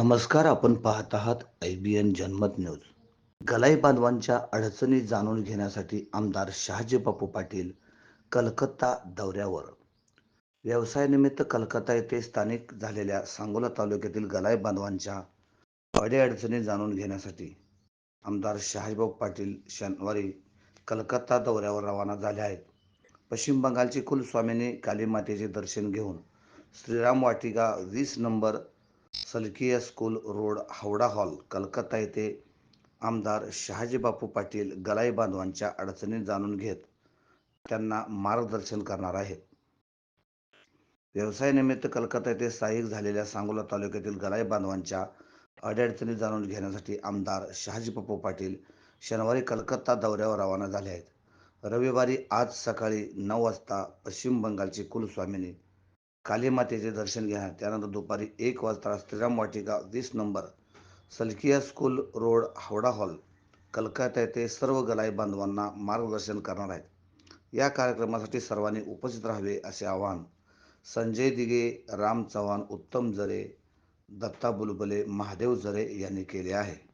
नमस्कार आपण पाहत आहात I B N Janmat news. गलाई बांधवांच्या अडचणी जाणून घेण्यासाठी आमदार शहाजी बापू पाटील कलकत्ता दौऱ्यावर. व्यवसायानिमित्त कलकत्ता येथे स्थानिक झालेल्या सांगोला तालुक्यातील गलाई बांधवांच्या अडीअडचणी जाणून घेण्यासाठी आमदार शहाजीबाबू पाटील शनिवारी कलकत्ता दौऱ्यावर रवाना झाले आहेत. पश्चिम बंगालची कुलस्वामिनी काली मातेचे दर्शन घेऊन श्रीराम वाटिका वीस number Salkia school road Howrah hall Calcutta येथे आमदार शहाजी बापू पाटील गलाई बांधवांच्या अडचणी जाणून घेत त्यांना मार्गदर्शन करणार आहेत. व्यवसायानिमित्त कलकत्ता येथे स्थायिक झालेल्या सांगोला तालुक्यातील गलाई बांधवांच्या अडीअडचणी जाणून घेण्यासाठी आमदार शहाजी बापू पाटील शनिवारी कलकत्ता दौऱ्यावर रवाना झाले आहेत. रविवारी आज सकाळी नऊ वाजता पश्चिम बंगालची कुलस्वामिनी कालीमातेचे दर्शन घ्या त्यानंतर दुपारी एक वाजता श्रीराम वाटिका वीस number Salkia school road Howrah hall Calcutta येथे सर्व गलाई बांधवांना मार्गदर्शन करणार आहेत. या कार्यक्रमासाठी सर्वांनी उपस्थित राहावे असे आवाहन संजय दिगे राम चव्हाण उत्तम जरे दत्ता बुलबुले महादेव जरे यांनी केले आहे.